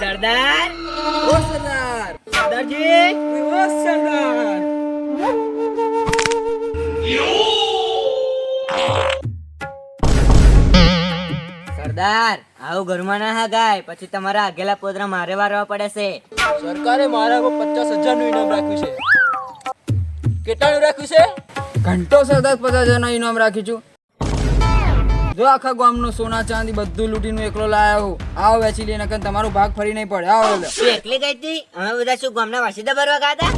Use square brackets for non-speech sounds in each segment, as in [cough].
સરદાર? ઓ સરદાર. સરદારજી? ઓ સરદાર. સરદાર આવું ઘરમાં ના હગાય. પછી તમારા આગેલા પોદરા મારે વારવા પડે છે. સરકારે મારા પર પચાસ હજારનું ઇનામ રાખ્યું છે. કેટલાનું રાખ્યું છે? ઘંટો સરદાર પચાસ હજારનું ઇનામ રાખ્યું છું. જો આખા ગામનું સોના ચાંદી બધું લૂંટીને એકલો લાયા હું. આવો વેચી લઈને નકર તમારો ભાગ ફરી નહીં પડે. આવો એટલે તું એકલી ગઈ હતી? અમે બધા શું ગામના વાસીદા ભરવા ગયા હતા?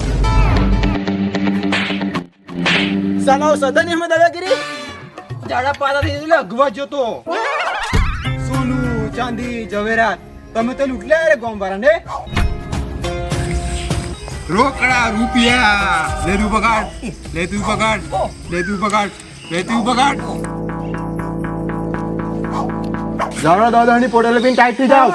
સાનો સદન એમાં દાદાગીરી જાડા પાડા થઈ એટલે અગવા જતો. સોનું ચાંદી જવેરાત તમે તો લૂંટલા રે ગોમ ને રોકડા રૂપિયા. લે તું પકડ લે તું પકડ લે તું પકડ લે તું પકડ જાડા દાદાની પોટલ પીને ટાઈટ થઈ જાવ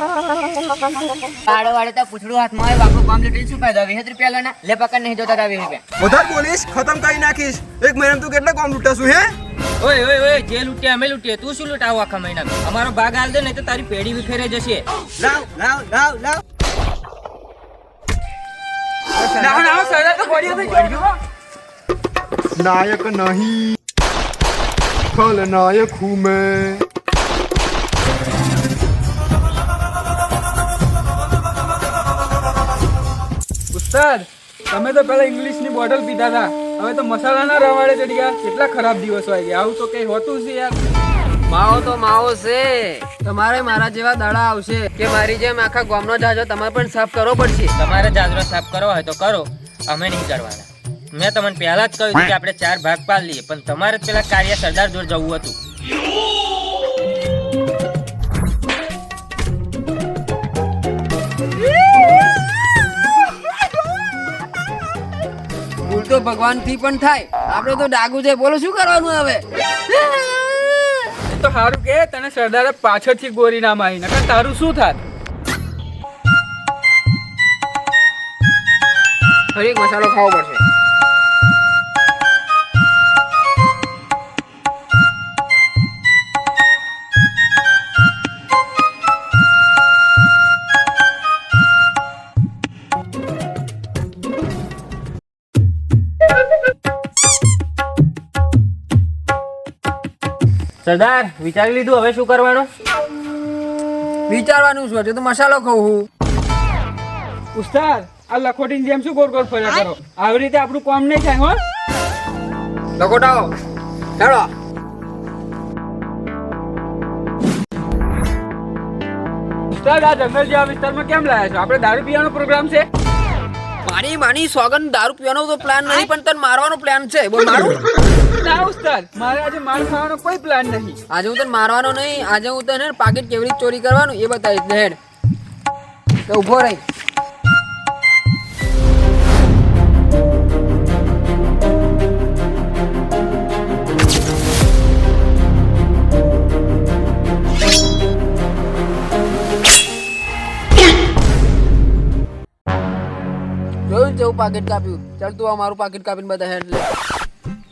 વાડો વાડો તો પૂછડું હાથમાં હોય વાકો ગામ લેટી શું ફાયદો? વીસ રૂપિયા લેના લે પકડ નહીં જોતા તા વીસ રૂપિયા. વધારે બોલીશ ખતમ કરી નાખીશ. એક મહિના તું કેટલા કોમ લૂંટાશું હે? ઓય ઓય ઓય જે લૂંટ્યા અમે લૂંટીએ. તું શું લૂંટાવો આખા મહિના અમારો ભાગ આલ દે નહીં તો તારી પેઢી વિખેરે જશે. લાવ લાવ લાવ લાવ. નાયક નહીં ખલનાયક હું મેં. ઉસ્તાદ તમે તો પેલા ઇંગ્લિશની બોટલ પીધા હતા હવે તો મસાલાના રવાડે ચડી ગયા. કેટલા ખરાબ દિવસો આવી ગયા. આવું તો કઈ હોતું છે યાર. માવો તો માવો છે. તમારે મારા જેવા દાડા આવશે કે મારી જેમ આખા ગામનો જાજો તમારે પણ સાફ કરવો પડશે. તમારે જાજરો સાફ કરવો હોય તો કરો. અમે નહીં કરવાના મેં તમને પહેલા જ કહ્યું કે આપણે ચાર ભાગ પાડી લઈએ પણ તમારે પેલા કાર્ય સરદાર જોડે જવું હતું. ભગવાનથી પણ થાય. આપણે તો ડાગુ છે. બોલો શું કરવાનું હવે? તો સારું કે તને સરદારે પાછળથી ગોરી ના મારી. નકર તારું શું થાય ફરી મસાલો ખાવો પડશે. સરદાર વિચારી લીધું હવે શું કરવાનું? વિચારવાનું શું? હતું તો મસાલો ખાવું હું. ઉસ્તાદ આ લખોટીની જેમ શું ગોળ ગોળ ફર્યા કરો? આવી રીતે આપણું કામ નહીં થાય હો. લખોટાઓ. ચાલો. ઉસ્તાદ આ જંગલ જેવા વિસ્તારમાં કેમ લાયા છો? આપણે દારૂ પીવાનો પ્રોગ્રામ છે? મારી માની સોગન દારૂ પીવાનો તો પ્લાન નહીં પણ તને મારવાનો પ્લાન છે. બોલ મારું? ના મારવાનો નહીં. આજે હું તને પાકેટ કેવી ચોરી કરવાનું એ બતાવીશ. ઊભો રહી. જોયું જવું પાકેટ કાપ્યું? ચાલ તું આ મારું પાકેટ કાપીને બધા હેડ, લે.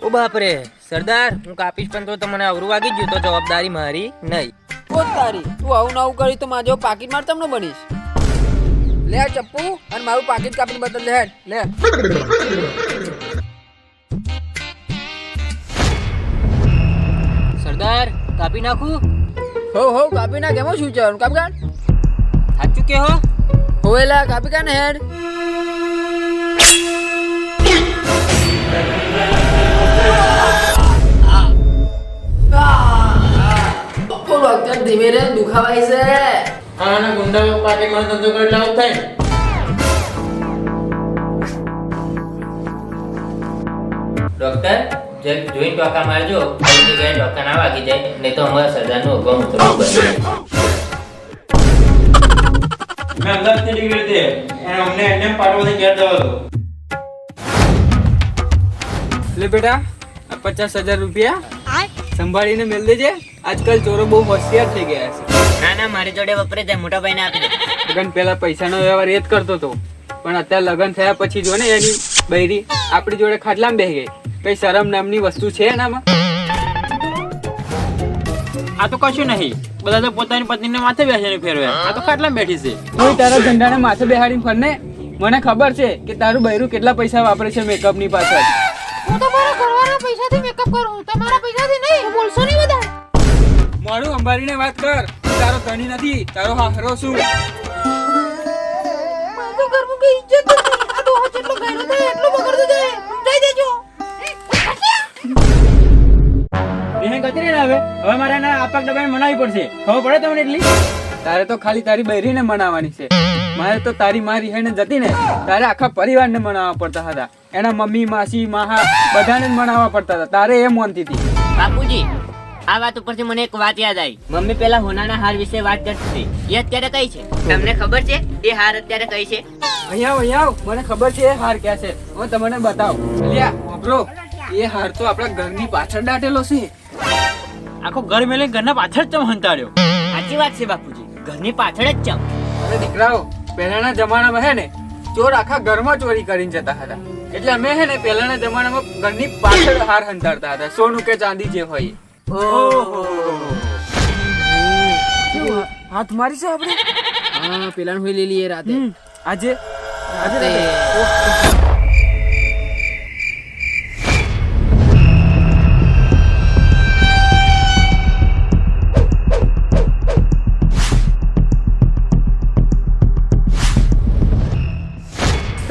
ઓ બાપરે સરદાર હું કાપીશ પણ તો તમને અવરું વાગી ગયું તો જવાબદારી મારી નહીં. કોણ તારી તું આવું નવું કરી તો માજો પાકીટ માર તમને બનીશ. લે ચપ્પુ અને મારું પાકીટ કાપીને બદલ લે લે. સરદાર કાપી નાખું? હો હો કાપી નાખ એમાં શું છે કાપી કાઢ. સાચું કે હો હોવેલા કાપી કાઢ હેડ. અત્યારે ધીમે રે દુખાવાય છે. આના ગુંડા પાકેટમાં ધંધો કરી લાવ થાય. ડોક્ટર જે જોઈન ટોકા મારજો. જલ્દી ગઈ ટોકા ના વાગી જાય નહીં તો અમારા સરદારનું હુકમ ઉતરવું બને મેં અમદાવાદથી ટિકિટ લીધી. અને અમને એને પાડવાથી ઘેર જવા દો. લે બેટા આ પચાસ હજાર રૂપિયા સંભાળીને મેળ દેજે. આજકાલ ચોરો બહુ હોશિયાર થઈ ગયા છે. ના ના મારી જોડે વપરે જાય મોટા ભાઈને આપી લગન પહેલા પૈસાનો વ્યવહાર એ જ કરતો હતો. પણ અત્યારે લગન થયા પછી જો ને એની બૈરી આપણી જોડે ખાટલામાં બેહી ગઈ. કઈ શરમ નામની વસ્તુ છે એનામાં? આ તો કશું નહીં. બધા તો પોતાની પત્નીને માથે બેસીને ફેરવે આ તો ખાટલા બેઠી છે. તું તારા ધંધાને માથે બેહાડીને ફરને મને ખબર છે કે તારું બૈરું કેટલા પૈસા વાપરે છે મેકઅપની પાછળ. હું તો મારા ઘરવાળાના પૈસાથી મેકઅપ કરું તમારા પૈસાથી નહીં. બોલશો મોડું અંબારીને વાત કર. તારો ધણી નથી તારો હારો છું. મારા ઘરમાં કઈ ઇજ્જત જ આ દોહો જેટલો ગાયરો થાય એટલો બગડતો જાય. સમજાઈ દેજો. એને ગતી ને હવે હવે મારે એના આપાક દબાઈને મનાવી પડશે. ખબર પડે તમને એટલી? તારે તો ખાલી તારી બૈરીને મનાવવાની છે. મારે તો તારી મારી હેને જતી ને તારે આખા પરિવારને મનાવવા પડતા હતા. એના મમ્મી માસી માહા બધાને જ મનાવવા પડતા હતા. તારે એ મોનતી હતી. બાપુજી આ વાત ઉપરથી મને એક વાત યાદ આવી. મમ્મી પેલા હોનાના હાર વિશે વાત કરતી એ અત્યારે કઈ છે? તમને ખબર છે? એ હાર અત્યારે કઈ છે? અહીંયા અહીંયા મને ખબર છે એ હાર ક્યાં છે. હું તમને બતાવ. અલ્યા વાપરો. એ હાર તો આપણા ઘરની પાછળ દાટેલો છે. આખો ઘર મેલે ઘરના પાછળ જ ચમ હંતાડ્યો સાચી વાત છે બાપુજી. ઘરની પાછળ જ ચમ. અરે દીકરાઓ પહેલાના જમાનામાં હે ને ચોર આખા ઘરમાં ચોરી કરીને જતા હતા. એટલે અમે હે ને પહેલાના જમાનામાં ઘરની પાછળ હાર હંતાડતા હતા. સોનું કે ચાંદી જે હોય એ. હાથ મારી છે આપણે? હા પેલા હોય લઈ લઈએ રાતે. આજે આજે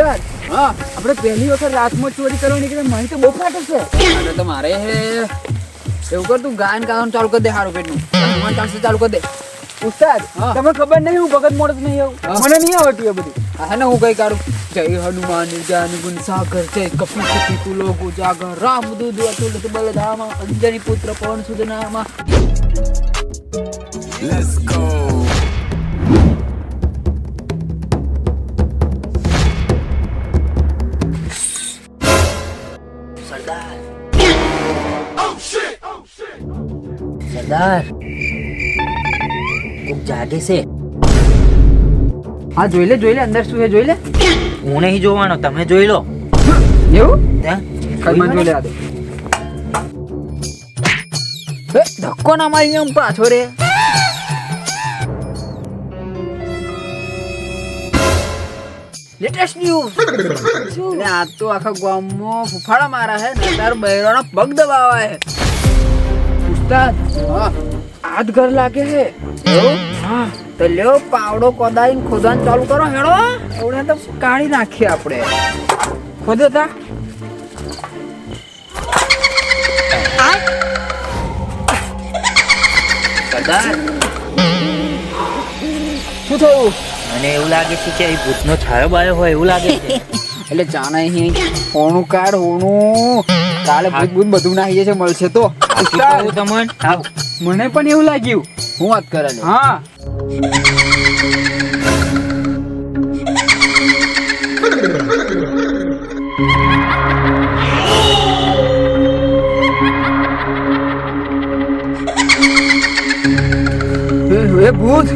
આપણે પહેલી વખત રાતમાં ચોરી કરવા નીકળે મને તો બહુ ફાટે છે. તો મારે હે એવું કર તું ગાયન ગાવાનું ચાલુ કરી દે હારું પેટનું. હનુમાન ચાલીસા ચાલુ કરી દે. ઉસ્તાદ તમને ખબર નહીં હું ભગત મોડસ નહીં આવું? મને નહીં આવડતી એ બધી. હા ને હું કઈ કાઢું? જય હનુમાન જાન ગુણ સાગર જય કપી કપી તુલો ગુજાગર રામ દૂધ અતુલ બલધામા અંજની પુત્ર પવન સુદનામા સરદાર કોક જાગે છે હા જોઈ લે જોઈ લે અંદર શું છે જોઈ લે હું નહીં જોવાનો તમે જોઈ લો એવું? ત્યાં જોઈ લે આ દે ધક્કો ના મારી આમ પાછો રે લેટેસ્ટ ન્યૂઝ આ તો આખા ગામમાં ફૂફાડા મારા હે તાર બૈરાનો પગ દબાવા હે ઉસ્તાદ હા. આજ ઘર લાગે છે? હા. તો લ્યો પાવડો કોદાઈને ખોદાન ચાલુ કરો. હેડો. એવડે તો કાઢી નાખીએ આપણે. ખોદો તા. શું થયું? મને એવું લાગે છે કે ભૂતનો છાયો બાયો હોય એવું લાગે છે. [laughs] એટલે જાણે અહીં હોણું કાઢ હોણું કાલે ભૂત ભૂત બધું નાખી જશે મળશે તો. શું તમને? આવ. મને પણ એવું લાગ્યું. હું વાત કરે હા. એ એ ભૂત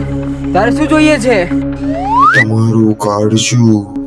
તારે શું જોઈએ છે? તમારું કાઢશું